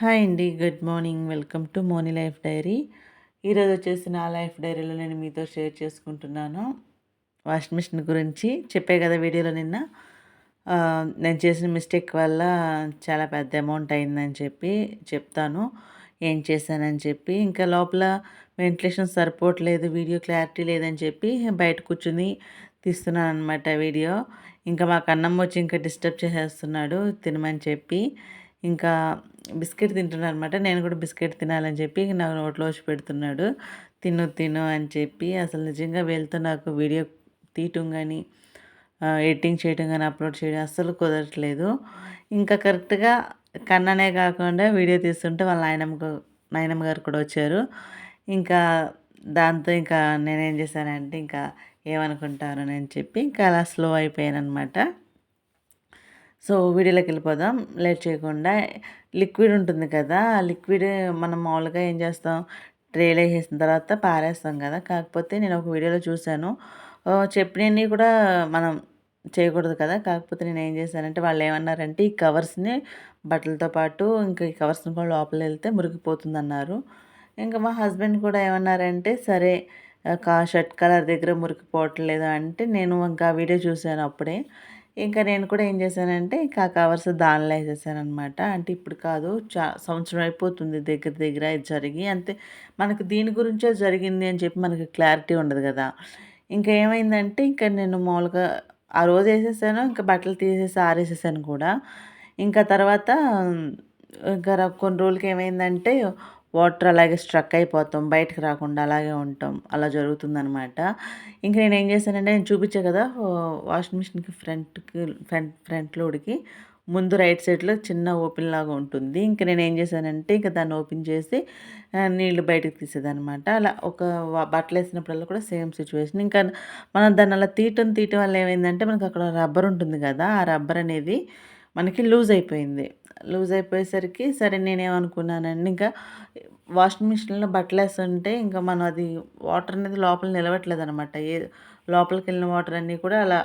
Hi అండి. Good morning. Welcome to Moni life diary. ఈరోజు వచ్చేసి నా లైఫ్ డైరీలో నేను మీతో షేర్ చేసుకుంటున్నాను. వాషింగ్ మిషన్ గురించి చెప్పే కదా వీడియోలో నిన్న. నేను చేసిన మిస్టేక్ వల్ల చాలా పెద్ద అమౌంట్ అయిందని చెప్పి చెప్తాను. ఏం చేశానని చెప్పి. ఇంకా లోపల వెంటిలేషన్ సరిపోవట్లేదు వీడియో క్లారిటీ లేదని చెప్పి బయట కూర్చుని తీస్తున్నాను అనమాట వీడియో. ఇంకా మాకు అన్నం వచ్చి ఇంకా డిస్టర్బ్ చేసేస్తున్నాడు తినమని చెప్పి. ఇంకా బిస్కెట్ తింటున్నాను అనమాట నేను కూడా బిస్కెట్ తినాలని చెప్పి నాకు నోట్లో వచ్చి పెడుతున్నాడు. తిను తిను అని చెప్పి అసలు నిజంగా వెళ్తూ నాకు వీడియో తీయటం కానీ ఎడిటింగ్ చేయడం కానీ అప్లోడ్ చేయడం అస్సలు కుదరట్లేదు. ఇంకా కరెక్ట్గా కన్ననే కాకుండా వీడియో తీస్తుంటే వాళ్ళ నాయనమ్మ నాయనమ్మ గారు కూడా వచ్చారు. ఇంకా దాంతో ఇంకా నేనేం చేశానంటే ఇంకా ఏమనుకుంటారు అని చెప్పి ఇంకా అలా స్లో అయిపోయాను అనమాట సో వీడియోలోకి వెళ్ళిపోదాం. లేట్ చేయకుండా లిక్విడ్ ఉంటుంది కదా ఆ లిక్విడ్ మనం మామూలుగా ఏం చేస్తాం? ట్రేలో వేసిన తర్వాత పారేస్తాం కదా. కాకపోతే నేను ఒక వీడియోలో చూశాను. చెప్పినవన్నీ కూడా మనం చేయకూడదు కదా. కాకపోతే నేను ఏం చేశానంటే వాళ్ళు ఏమన్నారంటే ఈ కవర్స్ని బట్టలతో పాటు ఇంకా ఈ కవర్స్ని కూడా లోపల వెళ్తే మురిగిపోతుంది అన్నారు ఇంకా మా హస్బెండ్ కూడా ఏమన్నారంటే సరే కా షర్ట్ కలర్ దగ్గర మురికిపోవట్లేదు అంటే నేను ఇంకా ఆ వీడియో చూశాను అప్పుడే. ఇంకా నేను కూడా ఏం చేశానంటే ఇంకా కవర్స్ దానిలో వేసేసాను అనమాట అంటే ఇప్పుడు కాదు చా సంవత్సరం అయిపోతుంది దగ్గర దగ్గర ఇది జరిగి అంతే. మనకు దీని గురించే జరిగింది అని చెప్పి మనకి క్లారిటీ ఉండదు కదా. ఇంకా ఏమైందంటే ఇంకా నేను మామూలుగా ఆ రోజు వేసేసాను ఇంకా బట్టలు తీసేసి ఆరేసేసాను కూడా. ఇంకా తర్వాత ఇంకా కొన్ని రోజులకి ఏమైందంటే వాటర్ అలాగే స్ట్రక్ అయిపోతాం బయటకు రాకుండా అలాగే ఉంటాం. అలా జరుగుతుందనమాట ఇంకా నేను ఏం చేశానంటే నేను చూపించా కదా వాషింగ్ మిషన్కి ఫ్రంట్కి ఫ్రంట్ ఫ్రంట్ లోడ్కి ముందు రైట్ సైడ్లో చిన్న ఓపెన్ లాగా ఉంటుంది. ఇంకా నేను ఏం చేశానంటే ఇంకా దాన్ని ఓపెన్ చేసి నీళ్ళు బయటకు తీసేదనమాట అలా ఒక బట్టలు వేసినప్పుడల్లా కూడా సేమ్ సిచ్యువేషన్. ఇంకా మనం దాన్ని అలా తీయటం తీయటం వల్ల ఏమైందంటే మనకి అక్కడ రబ్బర్ ఉంటుంది కదా ఆ రబ్బర్ అనేది మనకి లూజ్ అయిపోయింది. లూజ్ అయిపోయేసరికి సరే నేనేమనుకున్నానండి ఇంకా వాషింగ్ మిషన్లో బట్టలు వేస్తుంటే ఇంకా మనం అది వాటర్ అనేది లోపల నిలవట్లేదు అనమాట ఏ లోపలికి వెళ్ళిన వాటర్ అన్నీ కూడా అలా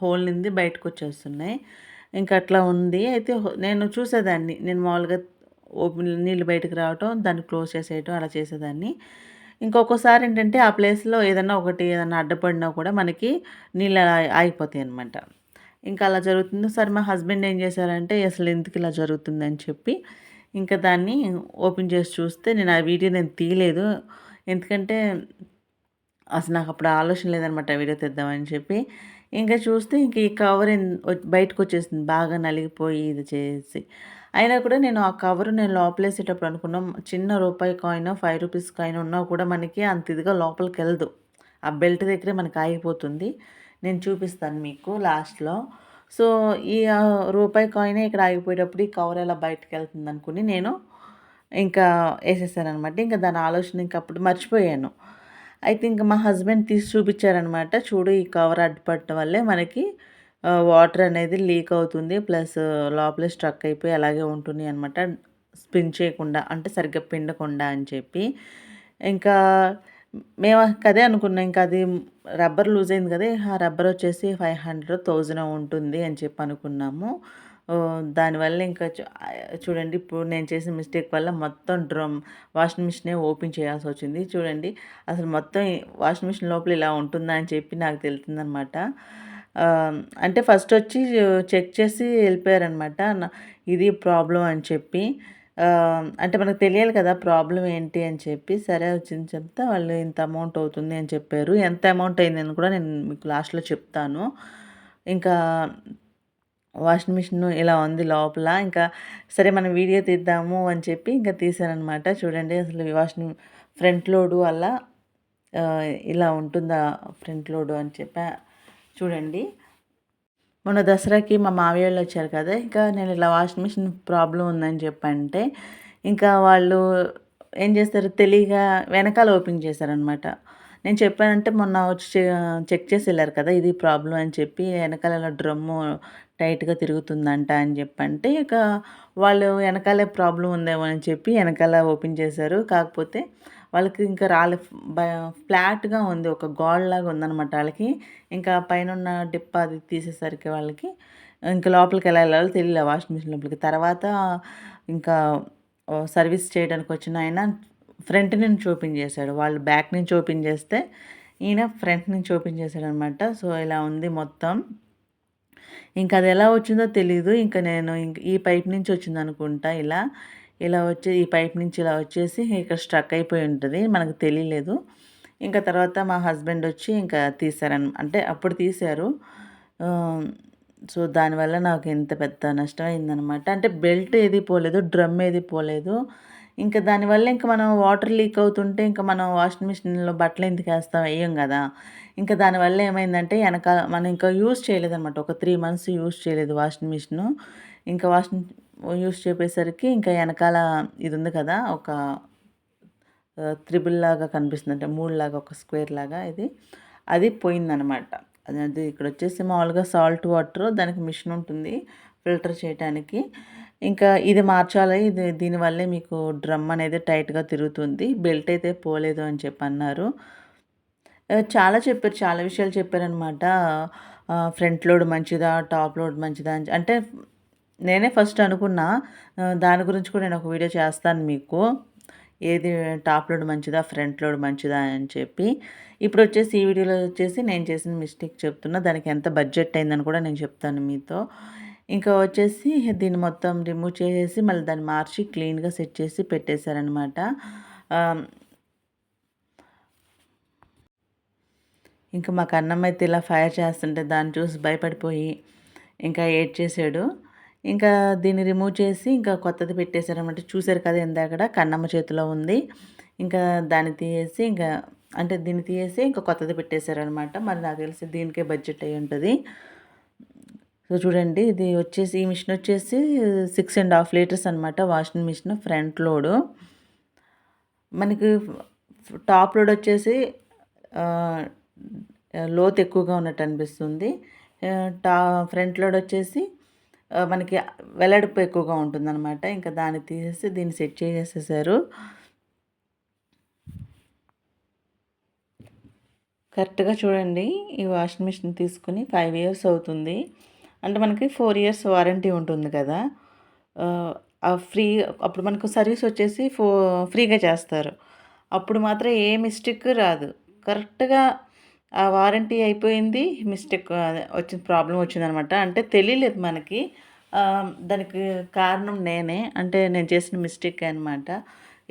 హోల్ నింది బయటకు వచ్చేస్తున్నాయి ఇంకా అట్లా ఉంది. అయితే నేను చూసేదాన్ని. నేను మామూలుగా ఓపెన్ నీళ్ళు బయటకు రావటం దాన్ని క్లోజ్ చేసేయటం అలా చేసేదాన్ని. ఇంకొకసారి ఏంటంటే ఆ ప్లేస్లో ఏదన్నా ఒకటి ఏదన్నా అడ్డపడినా కూడా మనకి నీళ్ళు అలా ఆగిపోతాయి అనమాట ఇంకా అలా జరుగుతుంది. సరే మా హస్బెండ్ ఏం చేశారంటే అసలు ఎందుకు ఇలా జరుగుతుందని చెప్పి ఇంకా దాన్ని ఓపెన్ చేసి చూస్తే నేను ఆ వీడియో నేను తీయలేదు. ఎందుకంటే అసలు నాకు అప్పుడు ఆలోచన లేదనమాట వీడియో తెద్దామని చెప్పి. ఇంకా చూస్తే ఇంక ఈ కవర్ బయటకు వచ్చేసింది. బాగా నలిగిపోయి ఇది చేసి. అయినా కూడా నేను ఆ కవర్ నేను లోపలేసేటప్పుడు అనుకున్నాం చిన్న రూపాయి కాయిన్ ఫైవ్ రూపీస్ కాయిన్ ఉన్నా కూడా మనకి అంత ఇదిగా లోపలికి వెళ్ళదు. ఆ బెల్ట్ దగ్గరే మనకి ఆగిపోతుంది. నేను చూపిస్తాను మీకు లాస్ట్లో. సో ఈ రూపాయి కాయిన్ ఇక్కడ ఆగిపోయేటప్పుడు ఈ కవర్ ఎలా బయటకు వెళ్తుంది అనుకుని నేను ఇంకా వేసేసాను అనమాట ఇంకా దాని ఆలోచన ఇంకా అప్పుడు మర్చిపోయాను. అయితే ఇంకా మా హస్బెండ్ తీసి చూపించారనమాట చూడు ఈ కవర్ అడ్డుపడటం వల్లే మనకి వాటర్ అనేది లీక్ అవుతుంది ప్లస్ లోపల స్ట్రక్ అయిపోయి అలాగే ఉంటుంది అనమాట స్పిన్ చేయకుండా అంటే సరిగ్గా పిండకుండా అని చెప్పి. ఇంకా మేము అదే అనుకున్నాం ఇంకా అది రబ్బర్ లూజ్ అయింది కదా ఆ రబ్బర్ వచ్చేసి ఫైవ్ హండ్రెడ్ థౌజండ్ ఉంటుంది అని చెప్పి అనుకున్నాము. దానివల్ల ఇంకా చూడండి ఇప్పుడు నేను చేసిన మిస్టేక్ వల్ల మొత్తం డ్రమ్ వాషింగ్ మిషనే ఓపెన్ చేయాల్సి వచ్చింది. చూడండి అసలు మొత్తం వాషింగ్ మిషన్ లోపల ఇలా ఉంటుందా అని చెప్పి నాకు తెలుతుందనమాట అంటే ఫస్ట్ వచ్చి చెక్ చేసి వెళ్ళిపోయారనమాట ఇది ప్రాబ్లం అని చెప్పి. అంటే మనకు తెలియాలి కదా ప్రాబ్లం ఏంటి అని చెప్పి సరే వచ్చింది చెప్తే వాళ్ళు ఇంత అమౌంట్ అవుతుంది అని చెప్పారు. ఎంత అమౌంట్ అయిందని కూడా నేను మీకు లాస్ట్లో చెప్తాను. ఇంకా వాషింగ్ మిషన్ ఇలా ఉంది లోపల ఇంకా సరే మనం వీడియో తీద్దాము అని చెప్పి ఇంకా తీసానమాట చూడండి అసలు వాషింగ్ ఫ్రంట్ లోడు అలా ఇలా ఉంటుందా ఫ్రంట్ లోడు అని చెప్పా చూడండి. మొన్న దసరాకి మా మావయ్య వాళ్ళు వచ్చారు కదా ఇంకా నేను ఇలా వాషింగ్ మిషన్ ప్రాబ్లం ఉందని చెప్పంటే ఇంకా వాళ్ళు ఏం చేస్తారు తెలియగా వెనకాల ఓపెన్ చేశారనమాట నేను చెప్పానంటే మొన్న వచ్చి చె- చెక్ చేసి వెళ్ళారు కదా ఇది ప్రాబ్లం అని చెప్పి వెనకాల డ్రమ్ము టైట్గా తిరుగుతుందంట అని చెప్పంటే ఇక వాళ్ళు వెనకాలే ప్రాబ్లం ఉందేమో అని చెప్పి వెనకాల ఓపెన్ చేశారు. కాకపోతే వాళ్ళకి ఇంకా రాలే ఫ్లాట్గా ఉంది ఒక గోడలాగా ఉందన్నమాట వాళ్ళకి. ఇంకా పైన ఉన్న డిప్ప అది తీసేసరికి వాళ్ళకి. ఇంకా లోపలికి ఎలా వెళ్ళాలో తెలియలే వాషింగ్ మిషన్ లోపలికి. తర్వాత ఇంకా సర్వీస్ చేయడానికి వచ్చిన ఆయన ఫ్రంట్ నుంచి ఓపెన్ చేశాడు. వాళ్ళు బ్యాక్ నుంచి ఓపెన్ చేస్తే ఈయన ఫ్రంట్ నుంచి ఓపెన్ చేశాడు అనమాట సో ఇలా ఉంది మొత్తం. ఇంకా అది ఎలా వచ్చిందో తెలీదు. ఇంకా నేను ఇంక ఈ పైప్ నుంచి వచ్చింది అనుకుంటా ఇలా. ఇలా వచ్చే ఈ పైప్ నుంచి ఇలా వచ్చేసి ఇక్కడ స్ట్రక్ అయిపోయి ఉంటుంది. మనకు తెలియలేదు. ఇంకా తర్వాత మా హస్బెండ్ వచ్చి ఇంకా తీశారని అంటే అప్పుడు తీశారు సో దానివల్ల నాకు ఎంత పెద్ద నష్టం అయిందనమాట అంటే బెల్ట్ ఏది పోలేదు డ్రమ్ ఏది పోలేదు. ఇంకా దానివల్ల ఇంకా మనం వాటర్ లీక్ అవుతుంటే ఇంకా మనం వాషింగ్ మిషన్లో బట్టలు ఎందుకు వేస్తాం వేయం కదా. ఇంకా దానివల్ల ఏమైందంటే వెనకాల మనం ఇంకా యూజ్ చేయలేదన్నమాట. ఒక త్రీ మంత్స్ యూజ్ చేయలేదు వాషింగ్ మిషన్. ఇంకా వాషింగ్ యూస్ చేపేసరికి ఇంకా వెనకాల ఇది ఉంది కదా ఒక త్రిబుల్ లాగా కనిపిస్తుంది అంటే మూడు లాగా ఒక స్క్వేర్ లాగా ఇది. అది పోయిందనమాట. అది ఇక్కడ వచ్చేసి మామూలుగా సాల్ట్ వాటర్ దానికి మిషన్ ఉంటుంది ఫిల్టర్ చేయడానికి ఇంకా ఇది మార్చాలి ఇది దీనివల్లే మీకు డ్రమ్ అనేది టైట్గా తిరుగుతుంది బెల్ట్ అయితే పోలేదు అని చెప్పి అన్నారు చాలా చెప్పారు చాలా విషయాలు చెప్పారనమాట. ఫ్రంట్ లోడ్ మంచిదా టాప్ లోడ్ మంచిదా అని అంటే నేనే ఫస్ట్ అనుకున్నా దాని గురించి కూడా నేను ఒక వీడియో చేస్తాను మీకు. ఏది టాప్ లోడ్ మంచిదా ఫ్రంట్ లోడ్ మంచిదా అని చెప్పి. ఇప్పుడు వచ్చేసి ఈ వీడియోలో వచ్చేసి నేను చేసిన మిస్టేక్ చెప్తున్నా. దానికి ఎంత బడ్జెట్ అయిందని కూడా నేను చెప్తాను మీతో. ఇంకా వచ్చేసి దీన్ని మొత్తం రిమూవ్ చేసేసి మళ్ళీ దాన్ని మార్చి క్లీన్గా సెట్ చేసి పెట్టేశారనమాట ఇంకా మాకు అన్నం అయితే ఇలా ఫైర్ చేస్తుంటే దాన్ని చూసి భయపడిపోయి ఇంకా ఏడ్ చేసాడు ఇంకా దీన్ని రిమూవ్ చేసి ఇంకా కొత్తది పెట్టేశారనమాట చూసారు కదా ఇందాకడ కన్నమ్మ చేతిలో ఉంది. ఇంకా దాన్ని తీసేసి ఇంకా అంటే దీన్ని తీసేసి ఇంకా కొత్తది పెట్టేశారనమాట మరి నాకు తెలిసి దీనికే బడ్జెట్ అయి ఉంటుంది. సో చూడండి ఇది వచ్చేసి ఈ మిషన్ వచ్చేసి సిక్స్ అండ్ హాఫ్ లీటర్స్ అనమాట వాషింగ్ మిషన్ ఫ్రంట్ లోడు మనకి టాప్ లోడ్ వచ్చేసి లోత్ ఎక్కువగా ఉన్నట్టు అనిపిస్తుంది. టా ఫ్రంట్ లోడ్ వచ్చేసి మనకి వెల్లడిపు ఎక్కువగా ఉంటుందన్నమాట. ఇంకా దాన్ని తీసేసి దీన్ని సెట్ చేసేసారు. కరెక్ట్గా చూడండి ఈ వాషింగ్ మిషన్ తీసుకుని ఫైవ్ ఇయర్స్ అవుతుంది. అంటే మనకి ఫోర్ ఇయర్స్ వారంటీ ఉంటుంది కదా. ఫ్రీ అప్పుడు మనకు సర్వీస్ వచ్చేసి ఫో ఫ్రీగా చేస్తారు. అప్పుడు మాత్రం ఏ మిస్టేక్ రాదు. కరెక్ట్గా ఆ వారంటీ అయిపోయింది. మిస్టేక్ వచ్చిన ప్రాబ్లం వచ్చిందనమాట. అంటే తెలియలేదు మనకి. దానికి కారణం నేనే. అంటే నేను చేసిన మిస్టేక్ అనమాట.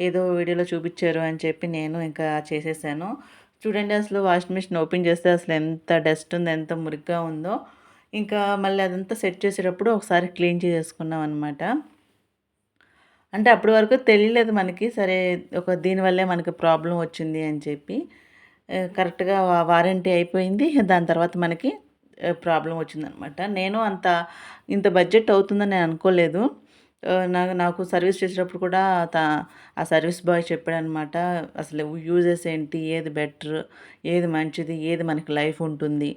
ఏదో వీడియోలో చూపించారు అని చెప్పి నేను ఇంకా చేసేసాను. చూడండి అసలు వాషింగ్ మిషన్ ఓపెన్ చేస్తే అసలు ఎంత డస్ట్ ఉందో ఎంత మురిగ్గా ఉందో. ఇంకా మళ్ళీ అదంతా సెట్ చేసేటప్పుడు ఒకసారి క్లీన్ చేసుకున్నాం అనమాట. అంటే అప్పటి వరకు తెలియలేదు మనకి. సరే ఒక దీనివల్లే మనకి ప్రాబ్లం వచ్చింది అని చెప్పి. కరెక్ట్గా వారంటీ అయిపోయింది. దాని తర్వాత మనకి ప్రాబ్లం వచ్చిందనమాట. నేను అంత ఇంత బడ్జెట్ అవుతుందని నేను అనుకోలేదు. నాకు నాకు సర్వీస్ చేసేటప్పుడు కూడా ఆ సర్వీస్ బాయ్ చెప్పాడనమాట అసలు యూజెస్ ఏంటి? ఏది బెటర్? ఏది మంచిది? ఏది మనకి లైఫ్ ఉంటుంది?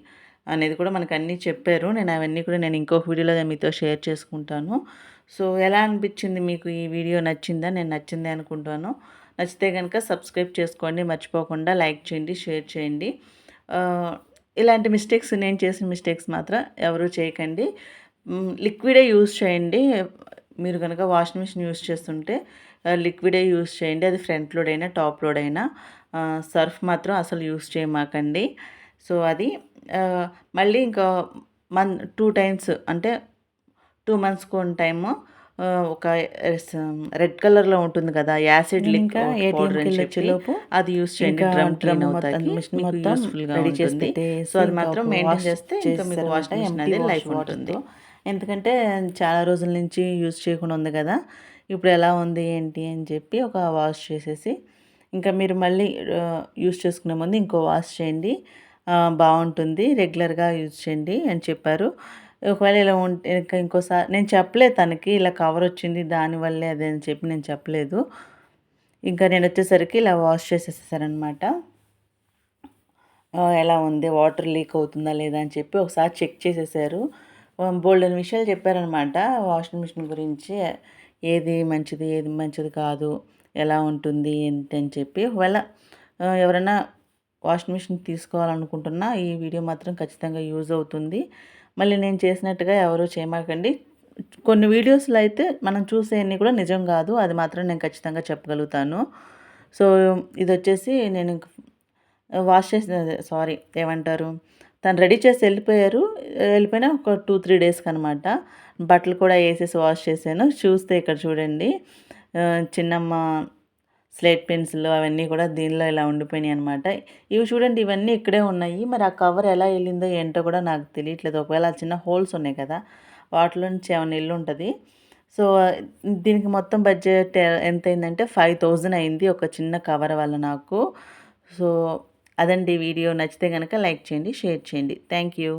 అనేది కూడా మనకు అన్నీ చెప్పారు. నేను అవన్నీ కూడా నేను ఇంకొక వీడియోలో మీతో షేర్ చేసుకుంటాను. సో ఎలా అనిపించింది మీకు ఈ వీడియో నచ్చిందా? నేను నచ్చింది అనుకుంటాను. నచ్చితే కనుక సబ్స్క్రైబ్ చేసుకోండి మర్చిపోకుండా లైక్ చేయండి షేర్ చేయండి. ఇలాంటి మిస్టేక్స్ నేను చేసిన మిస్టేక్స్ మాత్రం ఎవరు చేయకండి. లిక్విడే యూజ్ చేయండి. మీరు కనుక వాషింగ్ మిషన్ యూజ్ చేస్తుంటే లిక్విడే యూజ్ చేయండి. అది ఫ్రంట్ లోడ్ అయినా టాప్ లోడ్ అయినా సర్ఫ్ మాత్రం అసలు యూజ్ చేయమాకండి. సో అది మళ్ళీ ఇంకా మన్ టూ టైమ్స్ అంటే టూ మంత్స్కి వన్ టైము ఒక రెడ్ కలర్లో ఉంటుంది కదా యాసిడ్ లింక్ లోపు అది యూస్ చేయండి. డ్రమ్ డ్రమ్ అవుతాయి. మిషన్ మొత్తం రెడీ చేసి సో అది మాత్రం మెయింటైన్ చేస్తే ఇంకా మీకు వాష్ మిషన్ అనేది లైఫ్ ఉంటుంది. ఎందుకంటే చాలా రోజుల నుంచి యూజ్ చేయకుండా ఉంది కదా ఇప్పుడు ఎలా ఉంది ఏంటి అని చెప్పి ఒక వాష్ చేసేసి ఇంకా మీరు మళ్ళీ యూజ్ చేసుకునే ముందు ఇంకో వాష్ చేయండి. బాగుంటుంది. రెగ్యులర్గా యూజ్ చేయండి అని చెప్పారు. ఒకవేళ ఇలా ఉంటే ఇంకా ఇంకోసారి నేను చెప్పలేదు తనకి ఇలా కవర్ వచ్చింది దానివల్లే అదే అని చెప్పి నేను చెప్పలేదు. ఇంకా నేను వచ్చేసరికి ఇలా వాష్ చేసేసారనమాట ఎలా ఉంది? వాటర్ లీక్ అవుతుందా లేదా అని చెప్పి ఒకసారి చెక్ చేసేసారు. బోల్డెన్ విషయాలు చెప్పారనమాట వాషింగ్ మిషన్ గురించి ఏది మంచిది ఏది మంచిది కాదు ఎలా ఉంటుంది ఏంటి అని చెప్పి. ఒకవేళ ఎవరైనా వాషింగ్ మిషన్ తీసుకోవాలనుకుంటున్నా ఈ వీడియో మాత్రం ఖచ్చితంగా యూజ్ అవుతుంది. మళ్ళీ నేను చేసినట్టుగా ఎవరు చేయమాకండి. కొన్ని వీడియోస్లో అయితే మనం చూసేవన్నీ కూడా నిజం కాదు. అది మాత్రం నేను ఖచ్చితంగా చెప్పగలుగుతాను. సో ఇది వచ్చేసి నేను వాష్ చేసిన సారీ ఏమంటారు తను రెడీ చేసి వెళ్ళిపోయారు. వెళ్ళిపోయినా ఒక టూ త్రీ డేస్కి అనమాట బట్టలు కూడా వేసేసి వాష్ చేశాను. చూస్తే ఇక్కడ చూడండి. చిన్నమ్మ స్లేట్ పెన్సిల్ అవన్నీ కూడా దీనిలో ఇలా ఉండిపోయినాయి అనమాట ఇవి చూడండి ఇవన్నీ ఇక్కడే ఉన్నాయి. మరి ఆ కవర్ ఎలా వెళ్ళిందో ఏంటో కూడా నాకు తెలియట్లేదు. ఒకవేళ చిన్న హోల్స్ ఉన్నాయి కదా వాటిలో నుంచి ఏమైనా ఇల్లు ఉంటుంది. సో దీనికి మొత్తం బడ్జెట్ ఎంత అయిందంటే ఫైవ్ థౌజండ్ అయింది ఒక చిన్న కవర్ వల్ల నాకు. సో అదండి వీడియో. నచ్చితే కనుక లైక్ చేయండి షేర్ చేయండి. Thank you.